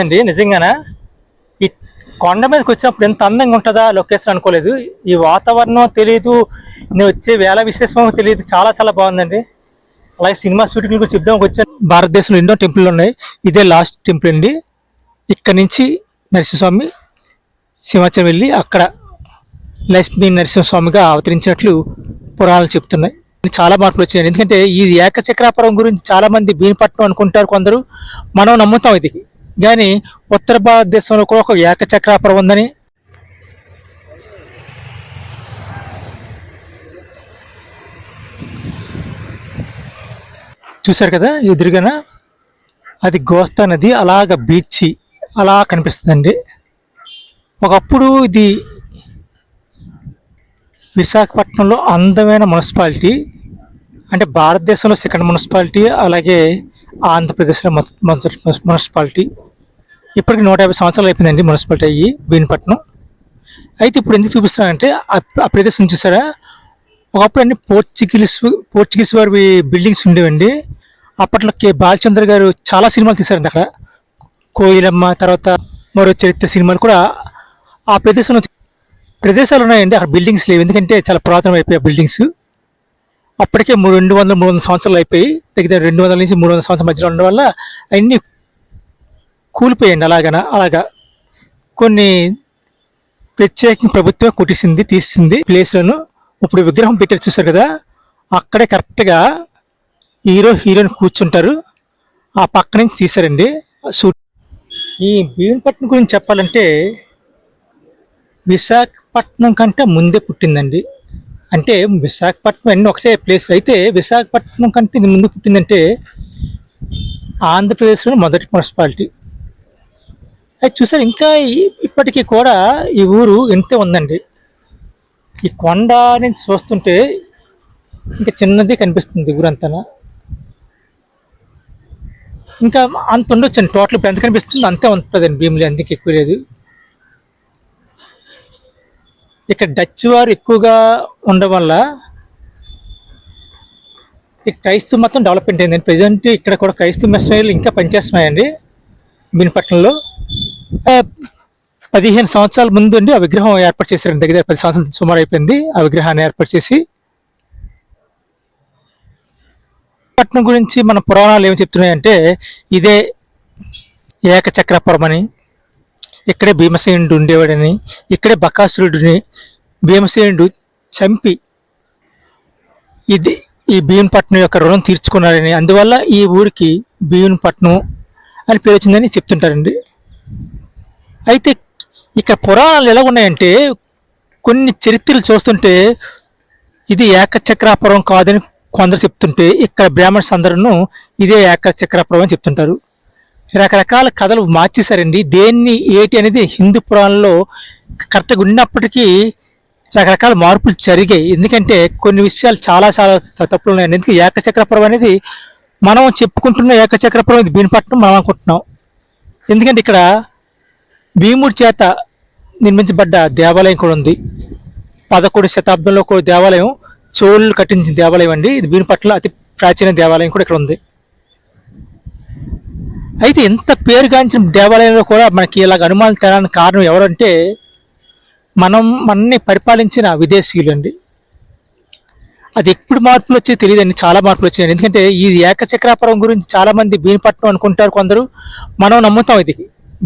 అండి నిజంగానా? ఈ కొండ మీదకి వచ్చినప్పుడు ఎంత అందంగా ఉంటుందా? లొకేషన్ అనుకోలేదు. ఈ వాతావరణం తెలియదు నేను వచ్చే వేళ విశేషమో తెలియదు చాలా చాలా బాగుందండి. అలాగే సినిమా షూటింగ్ గురించి చెప్దాం. వచ్చాను భారతదేశంలో ఎన్నో టెంపుల్ ఉన్నాయి. ఇదే లాస్ట్ టెంపుల్ అండి. ఇక్కడ నుంచి నరసింహస్వామి సింహాచలం వెళ్ళి అక్కడ లక్ష్మీ నరసింహస్వామిగా అవతరించినట్లు పురాణాలు చెప్తున్నాయి. చాలా మార్పులు వచ్చాయి ఎందుకంటే ఈ ఏకచక్రాపురం గురించి చాలామంది బీనిపట్నం అనుకుంటారు కొందరు. మనం నమ్ముతాం ఇది కానీ ఉత్తర భారతదేశంలో కూడా ఒక ఏకచక్రాపురం ఉందని చూశారు కదా ఎదురుగాన? అది గోస్తా నది అలాగ బీచ్ అలా కనిపిస్తుందండి. ఒకప్పుడు ఇది విశాఖపట్నంలో అందమైన మున్సిపాలిటీ అంటే భారతదేశంలో సెకండ్ మున్సిపాలిటీ అలాగే ఆంధ్రప్రదేశ్లో మొదటి మొదటి మున్సిపాలిటీ. ఇప్పటికి నూట యాభై సంవత్సరాలు అయిపోయిందండి మున్సిపాలిటీ అయ్యి బీనపట్నం అయితే ఇప్పుడు ఎందుకు చూపిస్తానంటే ఆ ప్రదేశం చూసారా? ఒకప్పుడు అన్ని పోర్చుగీస్ పోర్చుగీస్ వారి బిల్డింగ్స్ ఉండేవండి. అప్పట్లో కే బాలచంద్ర గారు చాలా సినిమాలు తీశారండి అక్కడ. కోయిలమ్మ తర్వాత మరో చరిత్ర సినిమాలు కూడా ఆ ప్రదేశంలో ప్రదేశాలు ఉన్నాయండి. అక్కడ బిల్డింగ్స్ లేవు. ఎందుకంటే చాలా పురాతనం అయిపోయాయి బిల్డింగ్స్. అప్పటికే మూడు రెండు వందల మూడు వందల సంవత్సరాలు అయిపోయి దగ్గర రెండు వందల నుంచి మూడు వందల సంవత్సరాల మధ్యలో ఉండడం వల్ల అన్నీ కూలిపోయింది అలాగన? అలాగా. కొన్ని ప్రత్యేక ప్రభుత్వం కుట్టిసింది తీసింది ప్లేస్లను. ఇప్పుడు విగ్రహం పెట్టారు చూసారు కదా? అక్కడే కరెక్ట్గా హీరో హీరోయిన్ కూర్చుంటారు. ఆ పక్క నుంచి తీశారండి. షూట్ ఈ భీమపట్నం గురించి చెప్పాలంటే విశాఖపట్నం కంటే ముందే పుట్టిందండి. అంటే విశాఖపట్నం అన్నీ ఒకటే ప్లేస్. అయితే విశాఖపట్నం కంటే ఇది ముందు పుట్టిందంటే ఆంధ్రప్రదేశ్లో మొదటి మున్సిపాలిటీ. అది చూసారు? ఇంకా ఇప్పటికీ కూడా ఈ ఊరు ఇంతే ఉందండి. ఈ కొండ నుంచి చూస్తుంటే ఇంకా చిన్నది కనిపిస్తుంది ఊరంతా ఇంకా అంత ఉండొచ్చండి టోటల్. ఇప్పుడు ఎంత కనిపిస్తుంది అంతే ఉంటుందండి భీమిలి అందుకే ఎక్కువ లేదు. ఇక్కడ డచ్ వారు ఎక్కువగా ఉండడం వల్ల ఈ క్రైస్తవ మతం డెవలప్మెంట్ అయింది ప్రజెంట్ ఇక్కడ కూడా క్రైస్తవ మిషనరీలు ఇంకా పనిచేస్తున్నాయండి. బినపట్నంలో పదిహేను సంవత్సరాల ముందు అండి ఆ విగ్రహం ఏర్పాటు చేశారండి. దగ్గర పది సంవత్సరాలు సుమారు అయిపోయింది. ఆ విగ్రహాన్ని ఏర్పాటు చేసి పట్నం గురించి మన పురాణాలు ఏమి చెప్తున్నాయంటే ఇదే ఏకచక్రపురం అని ఇక్కడే భీమసేనుడు ఉండేవాడని ఇక్కడే బకాసురుడిని భీమసేనుడు చంపి ఇది ఈ భీమపట్నం యొక్క రుణం తీర్చుకున్నాడని. అందువల్ల ఈ ఊరికి భీమపట్నం అని పేరు వచ్చిందని చెప్తుంటారండి. అయితే ఇక్కడ పురాణాలు ఎలా ఉన్నాయంటే కొన్ని చరిత్రలు చూస్తుంటే ఇది ఏకచక్రాపురం కాదని కొందరు చెప్తుంటే ఇక్కడ బ్రాహ్మణ్స్ అందరూ ఇదే ఏకచక్రాపురం అని చెప్తుంటారు. రకరకాల కథలు మార్చేశారండి. దేన్ని ఏటి అనేది హిందూ పురాణంలో కరెక్ట్గా ఉన్నప్పటికీ రకరకాల మార్పులు జరిగాయి. ఎందుకంటే కొన్ని విషయాలు చాలా చాలా తప్పులు ఉన్నాయండి. ఎందుకంటే ఏకచక్రపురం అనేది మనం చెప్పుకుంటున్న ఏకచక్రపురం ఇది భీమపట్నం మనం అనుకుంటున్నాం. ఎందుకంటే ఇక్కడ భీముడి చేత నిర్మించబడ్డ దేవాలయం కూడా ఉంది. పదకొండు శతాబ్దంలో కూడా దేవాలయం చోళ్ళు కట్టించిన దేవాలయం అండి. ఇది భీమపట్నంలో అతి ప్రాచీన దేవాలయం కూడా ఇక్కడ ఉంది. అయితే ఇంత పేరుగాంచిన దేవాలయంలో కూడా మనకి ఇలాగ అనుమానం తేడానికి కారణం ఎవరంటే మనం మనని పరిపాలించిన విదేశీయులు అండి. అది ఎప్పుడు మార్పులు వచ్చాయో తెలియదండి. చాలా మార్పులు వచ్చాయి. ఎందుకంటే ఈ ఏకచక్రాపురం గురించి చాలామంది భీమపట్నం అనుకుంటారు కొందరు. మనం నమ్ముతాం ఇది.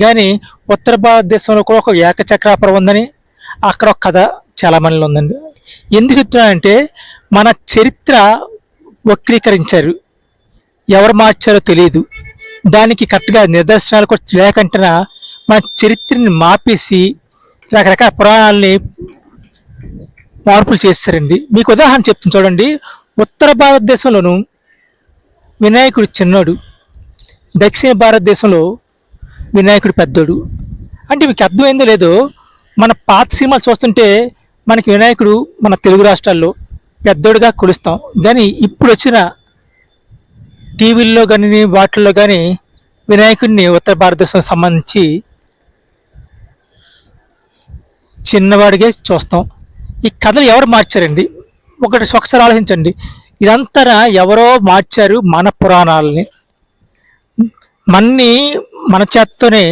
కానీ ఉత్తర భారతదేశంలో కూడా ఒక ఏకచక్రాపురం ఉందని అక్కడ ఒక కథ చాలా మందిలో ఉందండి. ఎందుకు చెప్తున్నానంటే మన చరిత్ర వక్రీకరించారు. ఎవరు మార్చారో తెలియదు దానికి కరెక్ట్గా నిదర్శనాలు కూడా లేకంటేనా మన చరిత్రని మాపేసి రకరకాల పురాణాలని మార్పులు చేస్తారండి మీకు ఉదాహరణ చెప్తాను చూడండి. ఉత్తర భారతదేశంలోను వినాయకుడు చిన్నోడు. దక్షిణ భారతదేశంలో వినాయకుడు పెద్దోడు. అంటే మీకు అర్థమైందో లేదో మన పాత సినిమాలు చూస్తుంటే మనకి వినాయకుడు మన తెలుగు రాష్ట్రాల్లో పెద్దోడుగా కొలుస్తాం. కానీ ఇప్పుడు వచ్చిన టీవీల్లో కానీ వాటిల్లో కానీ వినాయకుడిని ఉత్తర భారతదేశం సంబంధించి చిన్నవాడిగా చూస్తాం. ఈ కథలు ఎవరు మార్చారండి? ఒకటి ఒకసారి ఆలోచించండి. ఇదంతా ఎవరో మార్చారు మన పురాణాలని. మన్ని మన చేత్తోనే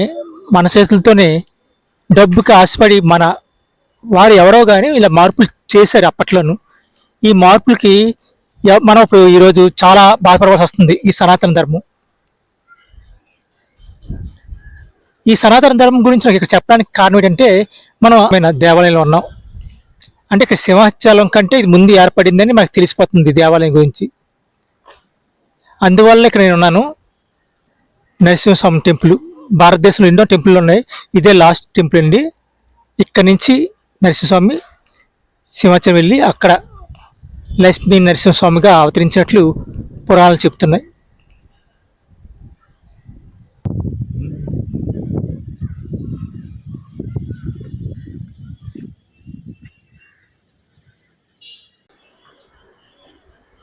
మన చేతులతోనే డబ్బుకి ఆశపడి మన వారు ఎవరో కానీ ఇలా మార్పులు చేశారు అప్పట్లోను. ఈ మార్పులకి మనం ఇప్పుడు ఈరోజు చాలా బాధపడవలసి వస్తుంది ఈ సనాతన ధర్మం. ఈ సనాతన ధర్మం గురించి నాకు ఇక్కడ చెప్పడానికి కారణం ఏంటంటే మనం దేవాలయంలో ఉన్నాం. అంటే ఇక్కడ సింహాచలం కంటే ఇది ముందు ఏర్పడిందని మనకు తెలిసిపోతుంది దేవాలయం గురించి. అందువల్ల ఇక్కడ నేను ఉన్నాను నరసింహస్వామి టెంపుల్. భారతదేశంలో ఎన్నో టెంపుల్ ఉన్నాయి. ఇదే లాస్ట్ టెంపుల్ అండి. ఇక్కడ నుంచి నరసింహస్వామి సింహాచలం వెళ్ళి అక్కడ లక్ష్మీ నరసింహస్వామిగా అవతరించినట్లు పురాణాలు చెప్తున్నాయి.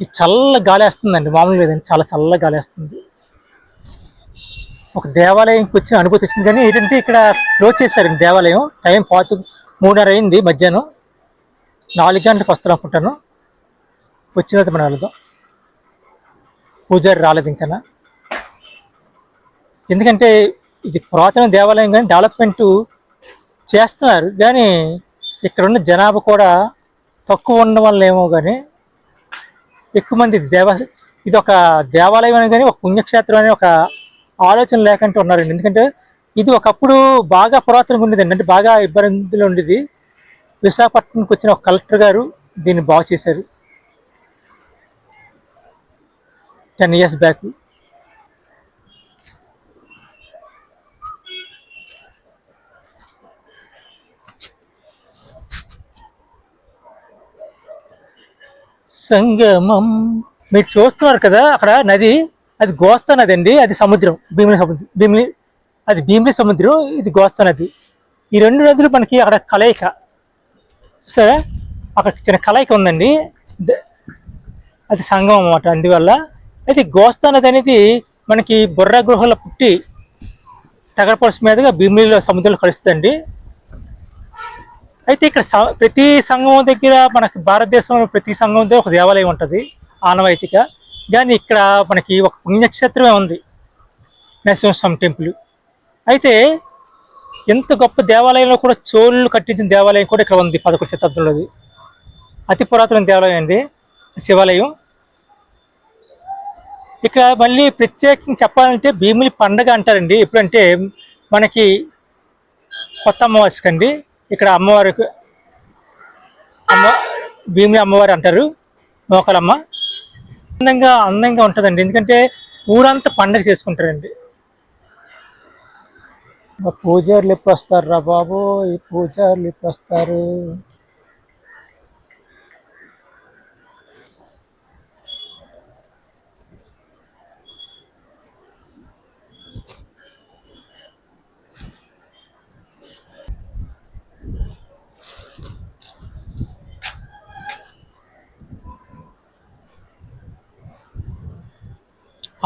ఈ చల్ల గాలి వేస్తుందండి. మామూలు లేదండి చాలా చల్ల గాలి వేస్తుంది. ఒక దేవాలయంకి వచ్చిన అనుభూతి వచ్చింది. కానీ ఏంటంటే ఇక్కడ క్లోజ్ చేశారు దేవాలయం. టైం పాత మూడున్నర అయింది మధ్యాహ్నం. నాలుగు గంటలకు వస్తాను అనుకుంటాను. వచ్చిన తర్వాత మనం వెళ్దాం. పూజారి రాలేదు ఇంకా ఎందుకంటే ఇది పురాతన దేవాలయం కానీ డెవలప్మెంట్ చేస్తున్నారు. కానీ ఇక్కడ ఉన్న జనాభా కూడా తక్కువ ఉండడం వల్ల ఏమో కానీ ఎక్కువ మంది దేవ ఇది ఒక దేవాలయం అని కానీ ఒక పుణ్యక్షేత్రం అని ఒక ఆలోచన లేకుండా ఉన్నారండి. ఎందుకంటే ఇది ఒకప్పుడు బాగా పురాతనంగా ఉండేదండి. అంటే బాగా ఇబ్బందులు ఉండేది. విశాఖపట్నంకి వచ్చిన ఒక కలెక్టర్ గారు దీన్ని బాగు చేశారు. Ten years back. సంగమం. మీరు చూస్తున్నారు కదా అక్కడ నది. అది గోస్తా నది అండి అది సముద్రం భీమిలి సముద్రం భీమిలి అది భీమిలి సముద్రం ఇది గోస్తా నది. ఈ రెండు నదులు మనకి అక్కడ కలయిక. సరే అక్కడ చిన్న కలయిక ఉందండి. అది సంఘం అన్నమాట. అందువల్ల అయితే గోస్తా నది అనేది మనకి బుర్ర గృహలో పుట్టి తగరపల్స్ మీదుగా భీమిలిలో సముద్రంలో కలుస్తుందండి. అయితే ఇక్కడ స- ప్రతి సంఘం దగ్గర మనకి భారతదేశంలో ప్రతి సంఘం దగ్గర ఒక దేవాలయం ఉంటుంది. ఆనవాయితీగా. కానీ ఇక్కడ మనకి ఒక పుణ్యక్షేత్రమే ఉంది. నరసింహస్వామి టెంపుల్. అయితే ఎంత గొప్ప దేవాలయంలో కూడా చోళ్ళు కట్టించిన దేవాలయం కూడా ఇక్కడ ఉంది పదకొండు శతాబ్దంలోది. అతి పురాతన దేవాలయం అండి. శివాలయం. ఇక్కడ మళ్ళీ ప్రత్యేకంగా చెప్పాలంటే భీముని పండగ అంటారండి. ఎప్పుడంటే మనకి కొత్త అమావాస్యకి అండి. ఇక్కడ అమ్మవారికి అమ్మ భీముని అమ్మవారు అంటారు. మోకలమ్మ. అందంగా అందంగా ఉంటుందండి. ఎందుకంటే ఊరంతా పండగ చేసుకుంటారండి. పూజారులు ఎప్పుడు వస్తారు రా బాబు? ఈ పూజారులు ఎప్పుడు వస్తారు?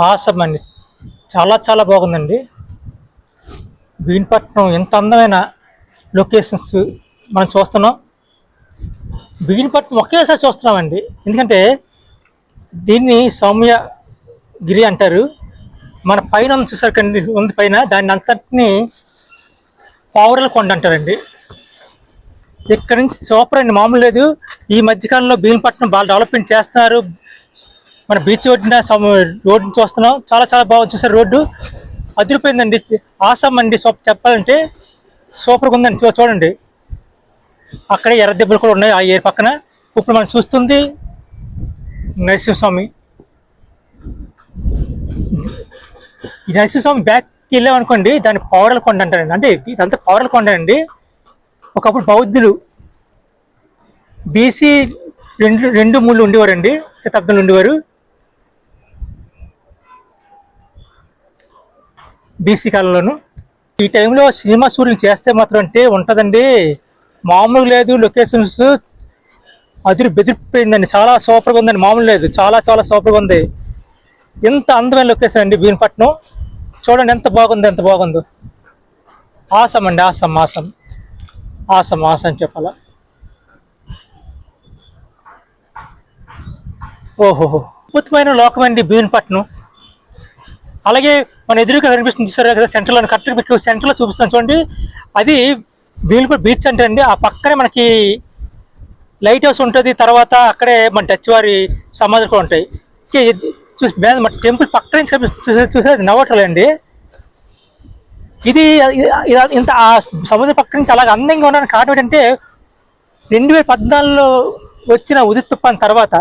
ఆసమ్ అండి. చాలా చాలా బాగుందండి. భీన్పట్నం ఎంత అందమైన లొకేషన్స్ మనం చూస్తున్నాం. భీన్పట్నం ఒకేసారి చూస్తున్నామండి. ఎందుకంటే దీన్ని సౌమ్య గిరి అంటారు. మన పైన ఉంది చూసారు కండి ఉంది పైన. దాన్ని అంతటిని పావురల కొండ అంటారండి. ఇక్కడ నుంచి సూపర్ అండి. మామూలు లేదు. ఈ మధ్యకాలంలో భీమపట్నం బాగా డెవలప్మెంట్ చేస్తున్నారు. మన బీచ్ ఒడ్డున రోడ్డు చూస్తున్నాం చాలా చాలా బాగుంది చూసారు రోడ్డు. అదిరిపోయిందండి. ఆసం అండి చెప్పాలంటే సూపర్గా ఉందండి. చూ చూడండి. అక్కడే ఎర్ర దెబ్బలు కూడా ఉన్నాయి ఆ ఏ పక్కన. ఇప్పుడు మనం చూస్తుంది నరసింహస్వామి. ఈ నరసింహస్వామి బ్యాక్కి వెళ్ళామనుకోండి దాన్ని పౌడల కొండ అంటారండి అంటే ఇదంతా పౌడల కొండ అండి ఒకప్పుడు బౌద్ధులు బీసీ రెండు రెండు మూడు ఉండేవారండి. శతాబ్దంలో ఉండేవారు. బీసీ కాలంలోను. ఈ టైంలో సినిమా షూటింగ్ చేస్తే మాత్రం అంటే ఉంటుందండి. మామూలు లేదు లొకేషన్స్ అదిరి బెదిరిపోయిందండి. చాలా సూపర్గా ఉందండి. మామూలు లేదు చాలా చాలా సూపర్గా ఉంది. ఎంత అందమైన లొకేషన్ అండి భీమపట్నం. చూడండి ఎంత బాగుంది ఎంత బాగుందో. ఆసం అండి ఆసం ఆసం. ఆసం ఆసం చెప్పాలా? ఓహోహో. అద్భుతమైన లోకం అండి భీమపట్నం. అలాగే మన ఎదురుగా కనిపిస్తుంది చూసారు కదా సెంటర్లో కరెక్ట్ మీకు సెంటర్లో చూపిస్తాను చూడండి. అది బీల్పూర్ బీచ్ అంటే అండి. ఆ పక్కనే మనకి లైట్ హౌస్ ఉంటుంది తర్వాత అక్కడే మన టచ్ వారి సమాధులు కూడా ఉంటాయి. చూసి మేము మన టెంపుల్ పక్క నుంచి కనిపిస్తుంది చూసేది నవటలు అండి. ఇది ఇది- ఇంత ఆ సముద్ర పక్క నుంచి అలాగ అందంగా ఉండడానికి కారణం ఏంటంటే రెండు వేల పద్నాలుగులో వచ్చిన ఉదిత్ తుఫాన్ తర్వాత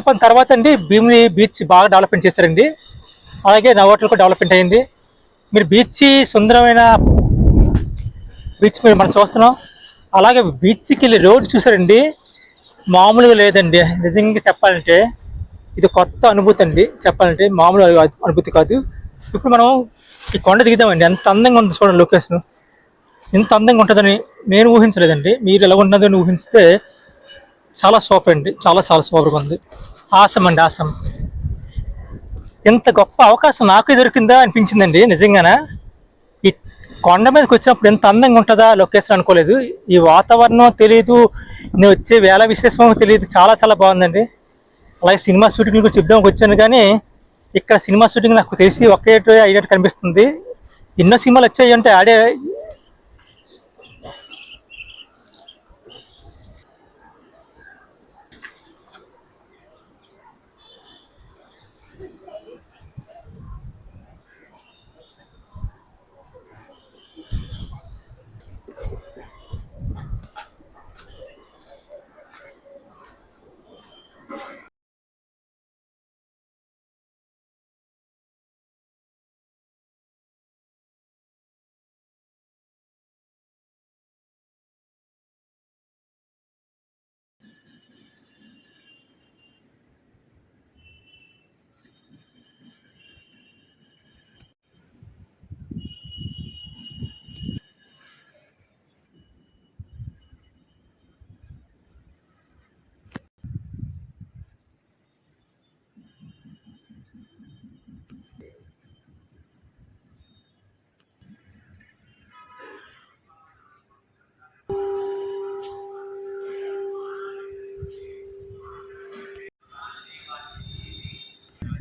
తుఫాన్ తర్వాత అండి భీమిలి బీచ్ బాగా డెవలప్మెంట్ చేశారండి. అలాగే నవోటల్ కూడా డెవలప్మెంట్ అయింది మీరు బీచ్ సుందరమైన బీచ్ మీరు మనం చూస్తున్నాం. అలాగే బీచ్కి వెళ్ళి రోడ్డు చూసారండి మామూలుగా లేదండి. నిజంగా చెప్పాలంటే ఇది కొత్త అనుభూతి అండి. చెప్పాలంటే మామూలు అనుభూతి కాదు. ఇప్పుడు మనం ఈ కొండ దిగుదామండి. ఎంత అందంగా ఉంది చూడండి లొకేషన్ ఎంత అందంగా ఉంటుందని నేను ఊహించలేదండి. మీరు ఎలా ఉన్నదని ఊహించితే చాలా సూపర్ అండి చాలా చాలా సూపర్గా ఉంది. ఆసం అండి ఆసం ఇంత గొప్ప అవకాశం నాకు దొరికిందా అనిపించిందండి నిజంగానే? ఈ కొండ మీదకి వచ్చినప్పుడు ఎంత అందంగా ఉంటుందా లొకేషన్ అనుకోలేదు. ఈ వాతావరణం తెలియదు నేను వచ్చే వేళ విశేషమో తెలియదు చాలా చాలా బాగుందండి. అలాగే సినిమా షూటింగ్ గురించి చెప్దామని వచ్చాను కానీ ఇక్కడ సినిమా షూటింగ్ నాకు తెలిసి ఒకే ఐడియా కనిపిస్తుంది. ఎన్నో సినిమాలు వచ్చాయి అంటే ఆడే